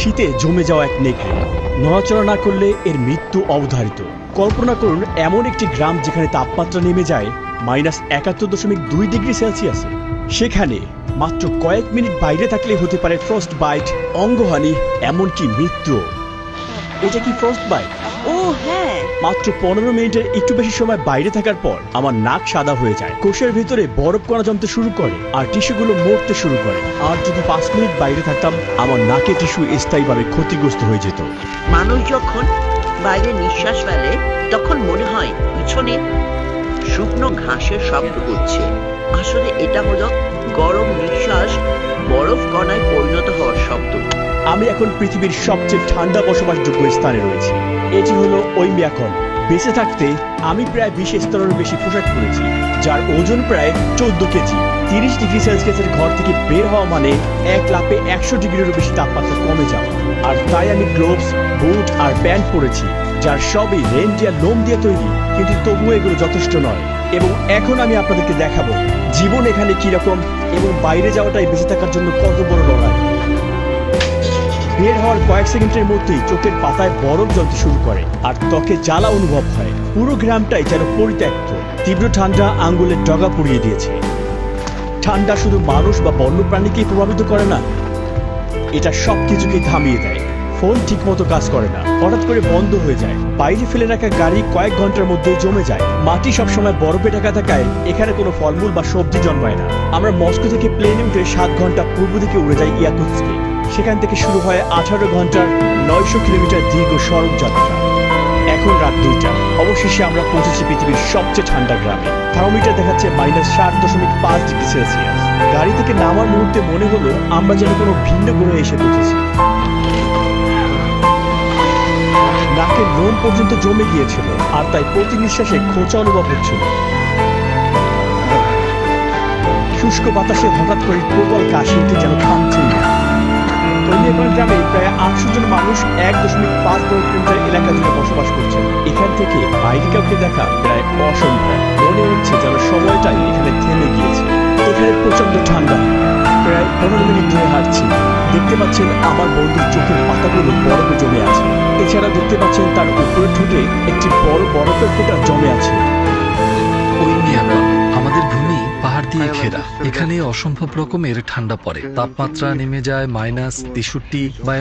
শীতে জমে যাওয়া এক নেঘে নড়াচড়া না করলে এর মৃত্যু অবধারিত। কল্পনা করুন, এমন একটি গ্রাম যেখানে তাপমাত্রা নেমে যায় মাইনাস একাত্তর দশমিক দুই ডিগ্রি সেলসিয়াস। সেখানে মাত্র কয়েক মিনিট বাইরে থাকলে হতে পারে ফ্রস্ট বাইট অঙ্গহানি, এমনকি মৃত্যু এটা কি ফ্রস্ট বাইট ও হ্যাঁ। মাত্র পনেরো মিনিটের একটু বেশি সময় বাইরে থাকার পর আমার নাক সাদা হয়ে যায়। কোষের ভিতরে বরফ কণা জমতে শুরু করে আর টিস্যুগুলো মরতে শুরু করে। আর যদি পাঁচ মিনিট বাইরে থাকতাম আমার নাকে টিস্যু স্থায়ীভাবে ক্ষতিগ্রস্ত হয়ে যেত। মানুষ যখন বাইরে নিঃশ্বাস ফেলে তখন মনে হয় পিছনে শুকনো ঘাসের শব্দ হচ্ছে। আসলে এটা হলো গরম নিঃশ্বাস বরফ কণায় পরিণত হওয়ার শব্দ। আমি এখন পৃথিবীর সবচেয়ে ঠান্ডা বসবাসযোগ্য স্থানে রয়েছি। এটি হলো ঐমিয়াকন। বেঁচে থাকতে আমি প্রায় বিশ স্তরের বেশি পোশাক পরেছি, যার ওজন প্রায় চোদ্দ কেজি। তিরিশ ডিগ্রি সেলসিয়াসের ঘর থেকে বের হওয়া মানে এক লাপে একশো ডিগ্রিরও বেশি তাপমাত্রা কমে যাওয়া। আর তাই আমি গ্লোভস, বুট আর প্যান্ট পরেছি, যার সবই রেনডিয়ার লোম দিয়ে তৈরি, কিন্তু তবুও এগুলো যথেষ্ট নয়। এবং এখন আমি আপনাদেরকে দেখাবো, জীবন এখানে কীরকম এবং বাইরে যাওয়াটাই বেঁচে থাকার জন্য কত বড় লড়াই। বের হওয়ার কয়েক সেকেন্ডের মধ্যেই চোখের পাতায় বরফ জ্বলতে শুরু করে, আর ত্বকে জ্বালা অনুভব হয়। পুরো গ্রামটাই যেন পরিত্যক্ত। তীব্র ঠান্ডা আঙ্গুলের ডগা পুড়িয়ে দিয়েছে। ঠান্ডা শুধু মানুষ বা বন্যপ্রাণীকেই প্রভাবিত করে না, এটা সব কিছুকেই থামিয়ে দেয়। ফোন ঠিকমতো কাজ করে না। হঠাৎ করে বন্ধ হয়ে যায়। বাইরে ফেলে রাখা গাড়ি কয়েক ঘণ্টার মধ্যে জমে যায়। মাটি সবসময় বরফে ঢাকা থাকায় এখানে কোনো ফলমূল বা সবজি জন্মায় না। আমরা মস্কো থেকে প্লেনে উঠে সাত ঘণ্টা পূর্ব দিকে উড়ে যাই ইয়াকুৎস্কে সেখান থেকে শুরু হয় আঠারো ঘণ্টার নয়শো কিলোমিটার দীর্ঘ সড়ক যাত্রা। এখন রাত দুইটা। অবশেষে আমরা পৌঁছেছি পৃথিবীর সবচেয়ে ঠান্ডা গ্রামে। থার্মোমিটার দেখাচ্ছে মাইনাস সাত দশমিক পাঁচ ডিগ্রি সেলসিয়াস গাড়ি থেকে নামার মুহূর্তে মনে হলো আমরা যেন কোনো ভিন্ন গ্রহে এসে পৌঁছেছি। নাকের লোম পর্যন্ত জমে গিয়েছিল, আর তাই প্রতি নিঃশ্বাসে খোঁচা অনুভব হচ্ছিল। শুষ্ক বাতাসে হঠাৎ করে প্রবল কাশি উঠে যেন থামছেই না। কৈলিয়াগঞ্জ গ্রামে প্রায় আটশো জন মানুষ এক দশমিক পাঁচ বর্গ কিলোমিটার এলাকা জুড়ে বসবাস করছেন। এখান থেকে বাইরে কাউকে দেখা প্রায় অসম্ভব। মনে হচ্ছে যেন সময়টাই এখানে থেমে গিয়েছে। এখানে প্রচণ্ড ঠান্ডা। প্রায় পনেরো মিনিট ধরে হাঁটছি। দেখতে পাচ্ছেন আমার বন্ধুর চোখের পাতাগুলো বরফে জমে আছে। এছাড়া দেখতে পাচ্ছেন তার উপরে ঠোঁটে একটি বড় বরফের ফোঁটা জমে আছে। এখানে অসম্ভব রকমের ঠান্ডা পড়ে। তাপমাত্রা নেমে যায় মাইনাস তেষট্টি বা